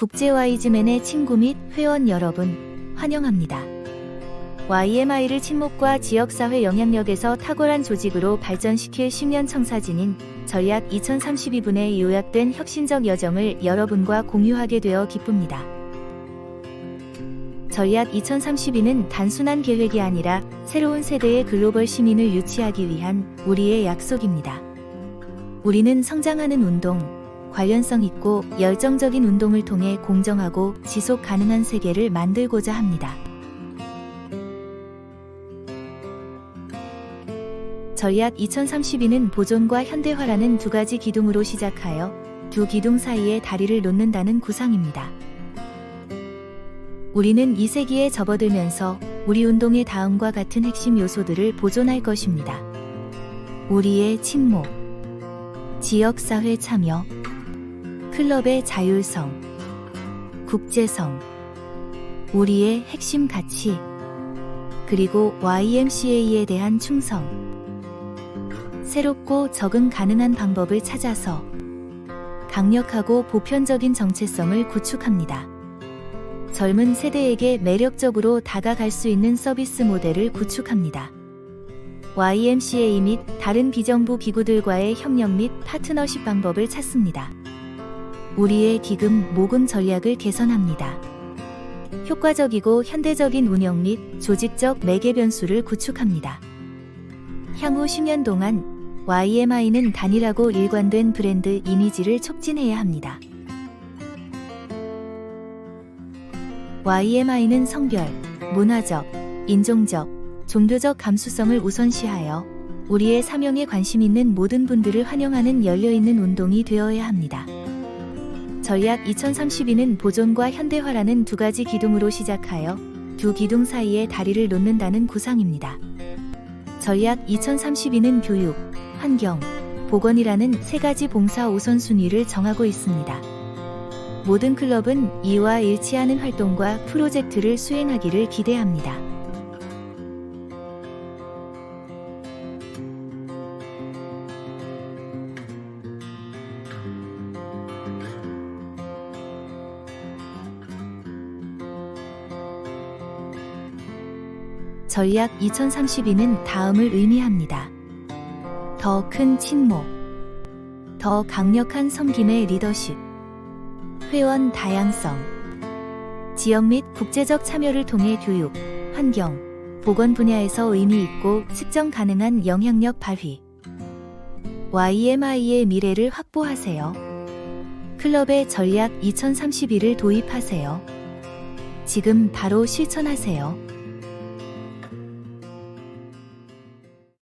국제와이즈맨의 친구 및 회원 여러분, 환영합니다. YMI를 친목과 지역사회 영향력에서 탁월한 조직으로 발전시킬 10년 청사진인 전략 2032분의 요약된 혁신적 여정을 여러분과 공유하게 되어 기쁩니다. 전략 2032는 단순한 계획이 아니라 새로운 세대의 글로벌 시민을 유치하기 위한 우리의 약속입니다. 우리는 성장하는 운동, 관련성 있고 열정적인 운동을 통해 공정하고 지속 가능한 세계를 만들고자 합니다. 전략 2032는 보존과 현대화라는 두 가지 기둥으로 시작하여 두 기둥 사이에 다리를 놓는다는 구상입니다. 우리는 이 세기에 접어들면서 우리 운동의 다음과 같은 핵심 요소들을 보존할 것입니다. 우리의 침묵, 지역사회 참여, 클럽의 자율성, 국제성, 우리의 핵심 가치, 그리고 YMCA에 대한 충성. 새롭고 적응 가능한 방법을 찾아서 강력하고 보편적인 정체성을 구축합니다. 젊은 세대에게 매력적으로 다가갈 수 있는 서비스 모델을 구축합니다. YMCA 및 다른 비정부 기구들과의 협력 및 파트너십 방법을 찾습니다. 우리의 기금 모금 전략을 개선합니다. 효과적이고 현대적인 운영 및 조직적 매개 변수를 구축합니다. 향후 10년 동안 YMI는 단일하고 일관된 브랜드 이미지를 촉진해야 합니다. YMI는 성별, 문화적, 인종적, 종교적 감수성을 우선시하여 우리의 사명에 관심 있는 모든 분들을 환영하는 열려있는 운동이 되어야 합니다. 전략 2032는 보존과 현대화라는 두 가지 기둥으로 시작하여 두 기둥 사이에 다리를 놓는다는 구상입니다. 전략 2032는 교육, 환경, 보건이라는 세 가지 봉사 우선순위를 정하고 있습니다. 모든 클럽은 이와 일치하는 활동과 프로젝트를 수행하기를 기대합니다. 전략 2032는 다음을 의미합니다. 더 큰 친목, 더 강력한 섬김의 리더십, 회원 다양성, 지역 및 국제적 참여를 통해 교육, 환경, 보건 분야에서 의미 있고 측정 가능한 영향력 발휘. YMI의 미래를 확보하세요. 클럽의 전략 2032를 도입하세요. 지금 바로 실천하세요.